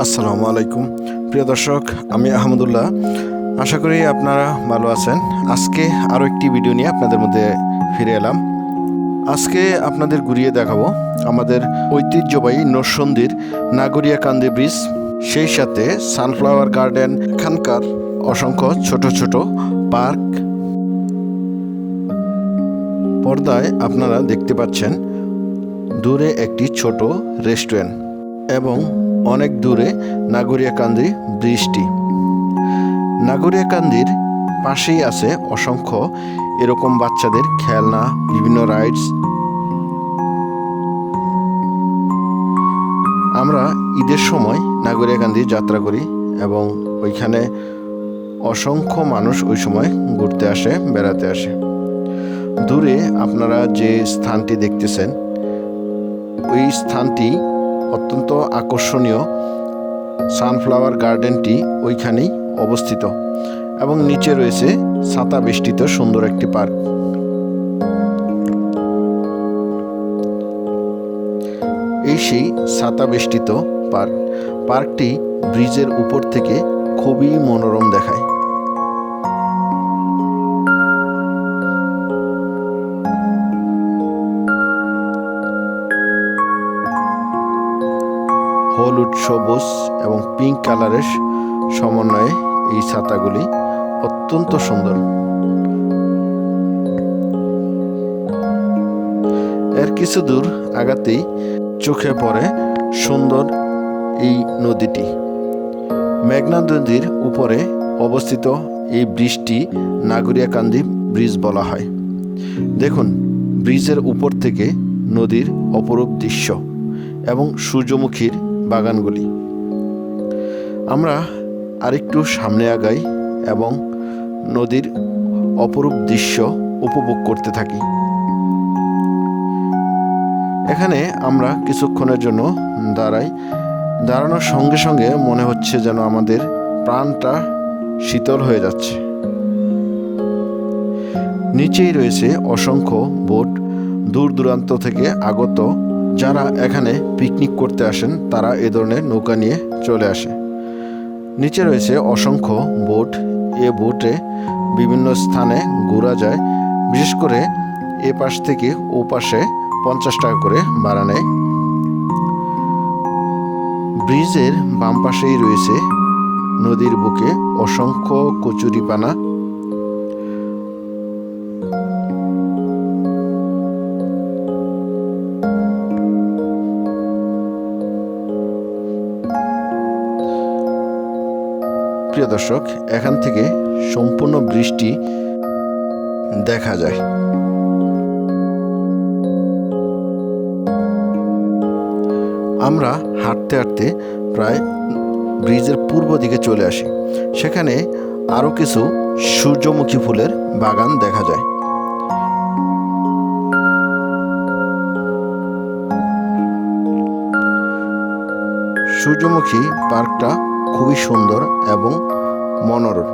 আসসালামু আলাইকুম। প্রিয় দর্শক, আমি আহমদুল্লাহ। আশা করি আপনারা ভালো আছেন। আজকে আরও একটি ভিডিও নিয়ে আপনাদের মধ্যে ফিরে এলাম। আজকে আপনাদের ঘুরিয়ে দেখাবো আমাদের ঐতিহ্যবাহী নরসন্দির নাগরিয়াকান্দি ব্রিজ, সেই সাথে সানফ্লাওয়ার গার্ডেন, এখানকার অসংখ্য ছোট ছোট পার্ক। পর্দায় আপনারা দেখতে পাচ্ছেন দূরে একটি ছোট রেস্টুরেন্ট এবং অনেক দূরে নাগরিয়াকান্দি ব্রিজটি নাগরিয়াকান্দির পাশেই আছে অসংখ্য এরকম বাচ্চাদের খেলনা, বিভিন্ন রাইডস আমরা ঈদের সময় নাগরিয়াকান্দি যাত্রা করি এবং ওইখানে অসংখ্য মানুষ ওই সময় ঘুরতে আসে, বেড়াতে আসে। দূরে আপনারা যে স্থানটি দেখতেছেন, ওই স্থানটি অত্যন্ত আকর্ষণীয় সানফ্লাওয়ার গার্ডেনটি ওইখানেই অবস্থিত এবং নিচে রয়েছে ছাতা বেষ্টিত সুন্দর একটি পার্ক। এই সেই ছাতা বেষ্টিত পার্ক। পার্কটি ব্রিজের উপর থেকে খুবই মনোরম দেখায়। হলুদ, সবুজ এবং পিঙ্ক কালারের সমন্বয়ে এই ছাতাগুলি অত্যন্ত সুন্দর। এর কিছু দূর আগাতেই চোখে পড়ে সুন্দর এই নদীটি। মেঘনা নদীর উপরে অবস্থিত এই ব্রিজটি নাগরিয়াকান্দি ব্রিজ বলা হয়। দেখুন, ব্রিজের উপর থেকে নদীর অপরূপ দৃশ্য এবং সূর্যমুখীর বাগানগুলি। আমরা আরেকটু সামনে আগাই এবং নদীর অপরূপ দৃশ্য উপভোগ করতে থাকি। এখানে আমরা কিছুক্ষণের জন্য দাঁড়াই। দাঁড়ানোর সঙ্গে সঙ্গে মনে হচ্ছে যেন আমাদের প্রাণটা শীতল হয়ে যাচ্ছে। নিচেই রয়েছে অসংখ্য বোট দূর দূরান্ত থেকে আগত যারা এখানে পিকনিক করতে আসেন, তারা এ ধরনের নৌকা নিয়ে চলে আসে। নিচে রয়েছে অসংখ্য বোট। এ বোটে বিভিন্ন স্থানে ঘোরা যায়। বিশেষ করে এ পাশ থেকে ও পাশে পঞ্চাশ টাকা করে ভাড়া নেয়। ব্রিজের বাম পাশেই রয়েছে নদীর বুকে অসংখ্য কচুরিপানা। প্রিয় দর্শক, এখান থেকে সম্পূর্ণ বৃষ্টি দেখা যায়। আমরা হাঁটতে হাঁটতে প্রায় ব্রিজের পূর্ব দিকে চলে আসি। সেখানে আরও কিছু সূর্যমুখী ফুলের বাগান দেখা যায়। সূর্যমুখী পার্কটা খুবই সুন্দর এবং মনোরম।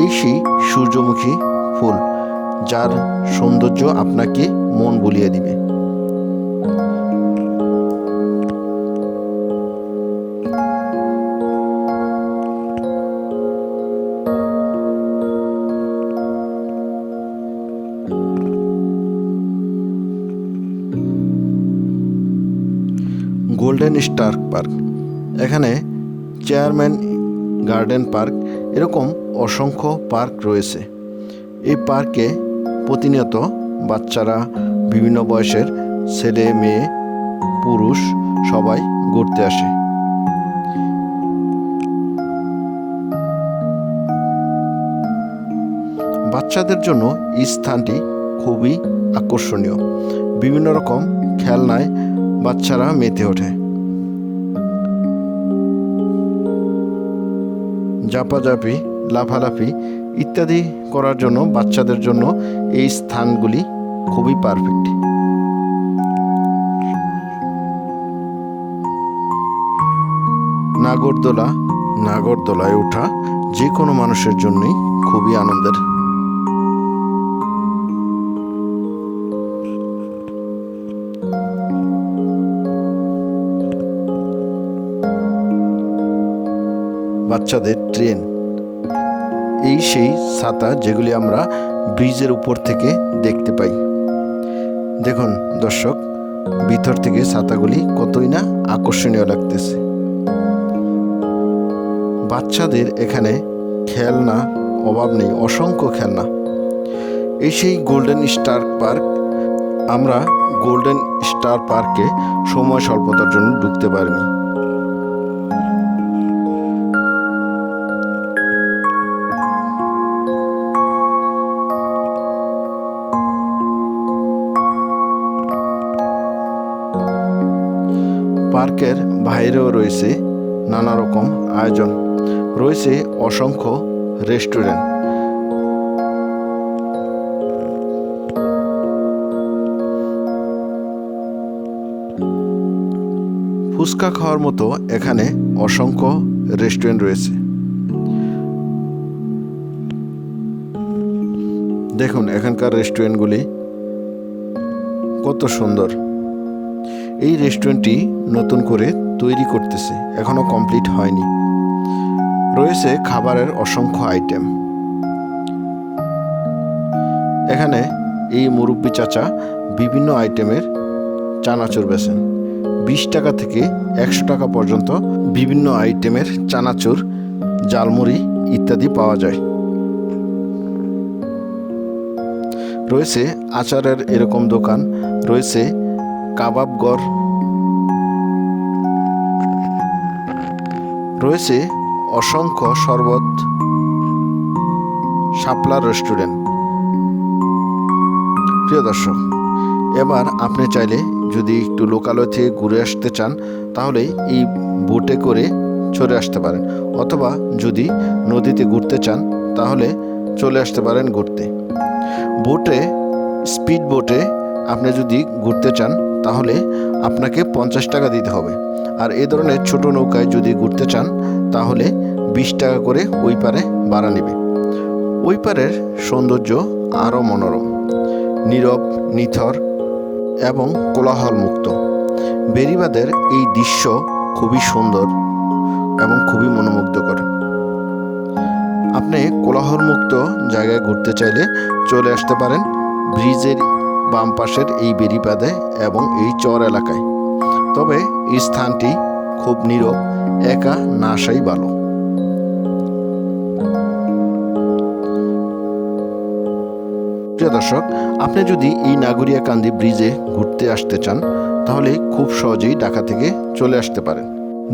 এই সেই সূর্যমুখী ফুল, যার সৌন্দর্য আপনাকে মন বুলিয়ে দিবে। গোল্ডেন স্টার পার্ক, এখানে চেয়ারম্যান গার্ডেন পার্ক, এরকম অসংখ্য পার্ক রয়েছে। এই পার্কে প্রতিনিয়ত বাচ্চারা, বিভিন্ন বয়সের ছেলে, মেয়ে, পুরুষ সবাই ঘুরতে আসে। বাচ্চাদের জন্য এই স্থানটি খুবই আকর্ষণীয়। বিভিন্ন রকম খেলনায় বাচ্চারা মেতে ওঠে। জাপাজাপি, লাফালাফি ইত্যাদি করার জন্য, বাচ্চাদের জন্য এই স্থানগুলি খুবই পারফেক্ট নাগরদোলা, নাগরদোলায় ওঠা যে কোনো মানুষের জন্যই খুবই আনন্দের বাচ্চাদের ট্রেন। এই সেই ছাতা যেগুলি আমরা ব্রিজের উপর থেকে দেখতে পাই। দেখুন দর্শক, ভিতর থেকে ছাতাগুলি কতই না আকর্ষণীয় লাগতেছে। বাচ্চাদের এখানে খেলনা অভাব নেই, অসংখ্য খেলনা। এই সেই গোল্ডেন স্টার পার্ক আমরা গোল্ডেন স্টার পার্কে সময় স্বল্পতার জন্য ঢুকতে পারিনি। পার্কের বাইরেও রয়েছে নানা রকম আয়োজন। রয়েছে অসংখ্য রেস্টুরেন্ট। ফুচকা খাওয়ার মতো এখানে অসংখ্য রেস্টুরেন্ট রয়েছে। দেখুন, এখানকার রেস্টুরেন্টগুলি কত সুন্দর। এই রেস্টুরেন্টটি নতুন করে তৈরি করতেছে, এখনও কমপ্লিট হয়নি। রয়েছে খাবারের অসংখ্য আইটেম এখানে এই মুরব্বি চাচা বিভিন্ন আইটেমের চানাচুর বেছেন বিশ টাকা থেকে একশো টাকা পর্যন্ত বিভিন্ন আইটেমের চানাচুর জালমুড়ি ইত্যাদি পাওয়া যায়। রয়েছে আচারের এরকম দোকান, রয়েছে কাবাবগর রয়েছে অসংখ্য শরবত শাপলার রেস্টুরেন্ট। প্রিয় দর্শক, এবার আপনি চাইলে যদি একটু লোকালয় থেকে ঘুরে আসতে চান, তাহলে এই বোটে করে চলে আসতে পারেন। অথবা যদি নদীতে ঘুরতে চান, তাহলে চলে আসতে পারেন ঘুরতে। বোটে, স্পিড বোটে আপনি যদি ঘুরতে চান তাহলে আপনাকে পঞ্চাশ টাকা দিতে হবে। আর এ ধরনের ছোট নৌকায় যদি ঘুরতে চান, তাহলে বিশ টাকা করে ওই পারে ভাড়া নেবে। ওই পারের সৌন্দর্য আরও মনোরম, নীরব, নিথর এবং কোলাহল মুক্ত বেরিবাদের এই দৃশ্য খুবই সুন্দর এবং খুবই মনোমুগ্ধকর। আপনি কোলাহলমুক্ত জায়গায় ঘুরতে চাইলে চলে আসতে পারেন ব্রিজের বাম পাশের এই বেরিবাদে এবং এই চর এলাকায়। তবে এই স্থানটি খুব নীরব, একা না আসাই ভালো। প্রিয় দর্শক, আপনি যদি এই নাগরিয়াকান্দি ব্রিজে ঘুরতে আসতে চান, তাহলে খুব সহজেই ঢাকা থেকে চলে আসতে পারেন।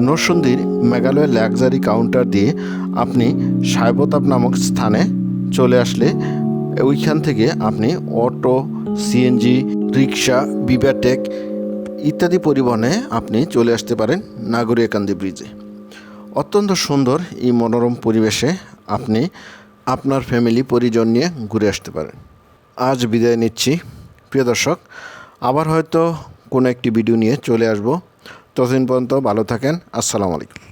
নরসন্দির মেঘালয় লাক্সারি কাউন্টার দিয়ে আপনি সাহেবতাব নামক স্থানে চলে আসলে ওইখান থেকে আপনি অটো সিএনজি রিক্সা বিবাটেক ইত্যাদি পরিবহনে আপনি চলে আসতে পারেন নাগরিয়াকান্দি ব্রিজে। অত্যন্ত সুন্দর এই মনোরম পরিবেশে আপনি আপনার ফ্যামিলি, পরিজন নিয়ে ঘুরে আসতে পারেন। আজ বিদায় নিচ্ছি। প্রিয় দর্শক, আবার হয়তো কোনো একটি ভিডিও নিয়ে চলে আসব। ততদিন পর্যন্ত ভালো থাকেন। আসসালামু আলাইকুম।